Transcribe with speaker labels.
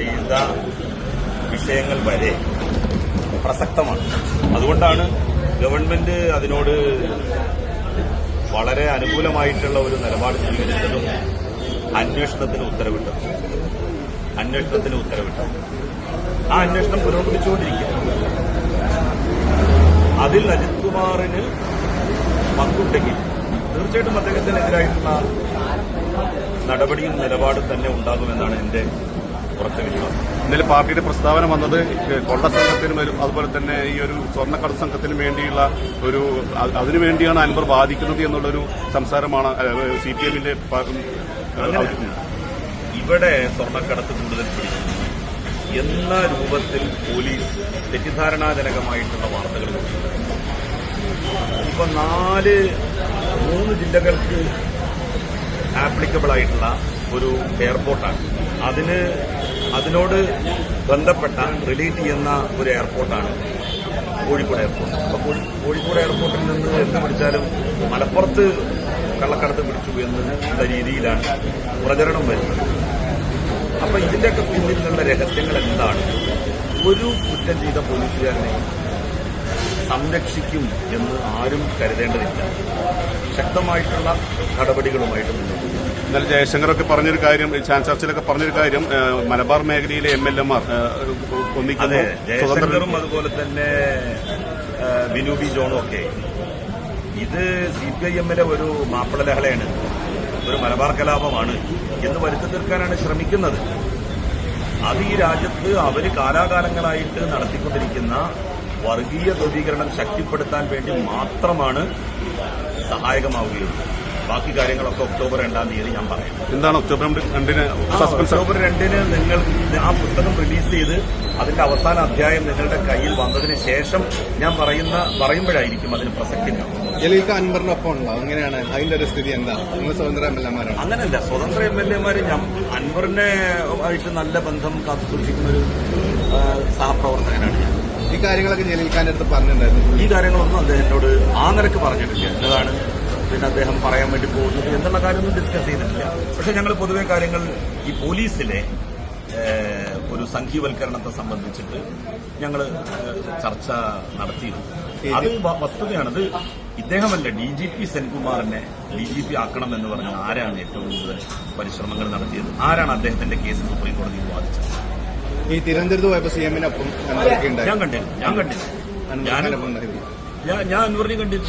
Speaker 1: ചെയ്ത വിഷയങ്ങൾ വരെ പ്രസക്തമാണ്. അതുകൊണ്ടാണ് ഗവൺമെന്റ് അതിനോട് വളരെ അനുകൂലമായിട്ടുള്ള ഒരു നിലപാട് സ്വീകരിച്ചതും അന്വേഷണത്തിന് ഉത്തരവിട്ടത്. അന്വേഷണത്തിന് ഉത്തരവിട്ടത്. ആ അന്വേഷണം പുരോഗമിച്ചുകൊണ്ടിരിക്കുന്നു അതിൽ അജിത് കുമാറിന് പങ്കുണ്ടെങ്കിൽ തീർച്ചയായിട്ടും അദ്ദേഹത്തിനെതിരായിട്ടുള്ള നടപടിയും നിലപാടും തന്നെ ഉണ്ടാകുമെന്നാണ് എന്റെ ഉറച്ച വിശ്വാസം
Speaker 2: ഇന്നലെ പാർട്ടിയുടെ പ്രസ്താവന വന്നത് കൊള്ള സംഘത്തിനും അതുപോലെ തന്നെ ഈ ഒരു സ്വർണക്കട സംഘത്തിനും വേണ്ടിയുള്ള ഒരു അതിനുവേണ്ടിയാണ് അൻവർ ബാധിക്കുന്നത് എന്നുള്ളൊരു സംസാരമാണ് സി പി എമ്മിന്റെ
Speaker 1: ഇവിടെ സ്വർണക്കടത്ത് കൂടുതൽ എന്ന രൂപത്തിൽ പോലീസ് തെറ്റിദ്ധാരണാജനകമായിട്ടുള്ള വാർത്തകൾ ഇപ്പൊ നാല് മൂന്ന് ജില്ലകൾക്ക് ആപ്ലിക്കബിൾ ആയിട്ടുള്ള ഒരു എയർപോർട്ടാണ്. അതിന് അതിനോട് ബന്ധപ്പെട്ട റിലേറ്റ് ചെയ്യുന്ന ഒരു എയർപോർട്ടാണ് കോഴിക്കോട് എയർപോർട്ട്. അപ്പോൾ കോഴി- കോഴിക്കോട് എയർപോർട്ടിൽ നിന്ന് എന്ത് പിടിച്ചാലും മലപ്പുറത്ത് കള്ളക്കടത്ത് പിടിച്ചു എന്ന രീതിയിലാണ് പ്രചരണം വരുന്നത്. അപ്പൊ ഇതിന്റെയൊക്കെ പിന്നിലുള്ള രഹസ്യങ്ങൾ എന്താണ്? ഒരു കുറ്റം ചെയ്ത പോലീസുകാരനെ സംരക്ഷിക്കും എന്ന് ആരും കരുതേണ്ടതില്ല. ശക്തമായിട്ടുള്ള നടപടികളുമായിട്ട് മുന്നോട്ട് പോകും.
Speaker 2: ഇന്നലെ ജയശങ്കറൊക്കെ പറഞ്ഞൊരു കാര്യം ചാൻസ് ചർച്ചിലൊക്കെ പറഞ്ഞൊരു കാര്യം മലബാർ മേഖലയിലെ എം എൽ എമാർ മാർ
Speaker 1: അതെ ജയശങ്കറും അതുപോലെ തന്നെ വിനൂബി ജോണും ഒക്കെ. ഇത് സി പി ഐ എമ്മിലെ ഒരു മാപ്പിള ലഹളയാണ് ഒരു മലബാർ കലാപമാണ് എന്ന് വരുത്തി തീർക്കാനാണ് ശ്രമിക്കുന്നത്. അത് ഈ രാജ്യത്ത് അവർ കാലാകാലങ്ങളായിട്ട് നടത്തിക്കൊണ്ടിരിക്കുന്ന വർഗീയ ധ്രുവീകരണം ശക്തിപ്പെടുത്താൻ വേണ്ടി മാത്രമാണ് സഹായകമാവുകയുള്ളൂ. ബാക്കി കാര്യങ്ങളൊക്കെ ഒക്ടോബർ രണ്ടാം തീയതി ഞാൻ പറയാം.
Speaker 2: എന്താണ് ഒക്ടോബർ രണ്ടിന്
Speaker 1: ഒക്ടോബർ രണ്ടിന് നിങ്ങൾ ആ പുസ്തകം റിലീസ് ചെയ്ത് അതിന്റെ അവസാന അധ്യായം നിങ്ങളുടെ കയ്യിൽ വന്നതിന് ശേഷം ഞാൻ പറയുന്ന പറയുമ്പോഴായിരിക്കും അതിന് പ്രസക്തി
Speaker 3: ജലീൽക്ക് അൻവറിനൊപ്പം ഉണ്ടോ? അങ്ങനെയാണ് അതിന്റെ ഒരു സ്ഥിതി എന്താ? നിങ്ങൾ സ്വതന്ത്ര എം എൽ എമാരാണ്?
Speaker 1: അങ്ങനല്ല സ്വതന്ത്ര എം എൽ എമാര് അൻവറിനെ ആയിട്ട് നല്ല ബന്ധം കാത്തു സൂക്ഷിക്കുന്ന ഒരു സഹപ്രവർത്തകനാണ്. ഞാൻ
Speaker 3: ഈ കാര്യങ്ങളൊക്കെ ജലീൽഖാന്റെ അടുത്ത് പറഞ്ഞിട്ടുണ്ടായിരുന്നു.
Speaker 1: ഈ കാര്യങ്ങളൊന്നും അദ്ദേഹം എന്നോട് ആ നിരക്ക് പറഞ്ഞിട്ടില്ല. എന്നതാണ് പിന്നെ അദ്ദേഹം പറയാൻ വേണ്ടി പോകുന്നത് എന്നുള്ള കാര്യമൊന്നും ഡിസ്കസ് ചെയ്തിട്ടില്ല. പക്ഷെ ഞങ്ങൾ പൊതുവെ കാര്യങ്ങൾ ഈ പോലീസിലെ ഒരു സംഘീവൽക്കരണത്തെ സംബന്ധിച്ചിട്ട് ഞങ്ങൾ ചർച്ച നടത്തിയിരുന്നു. അത് വസ്തുതയാണത്. ഇദ്ദേഹമല്ല ഡി ജി പി സെൻകുമാറിനെ ഡി ജി പി ആക്കണം എന്ന് പറഞ്ഞ ആരാണ് ഏറ്റവും കൂടുതൽ പരിശ്രമങ്ങൾ നടത്തിയത്? ആരാണ് അദ്ദേഹത്തിന്റെ കേസ് സുപ്രീം കോടതിയിൽ വാദിച്ചത്?
Speaker 3: ഈ തിരുവനന്തപുരത്ത് പോയപ്പോ സി എമ്മിനൊപ്പം
Speaker 1: ഞാൻ കണ്ടില്ല. ഞാൻ കണ്ടില്ല. ഞാൻ ഞാൻ അൻവറിനെ കണ്ടില്ല.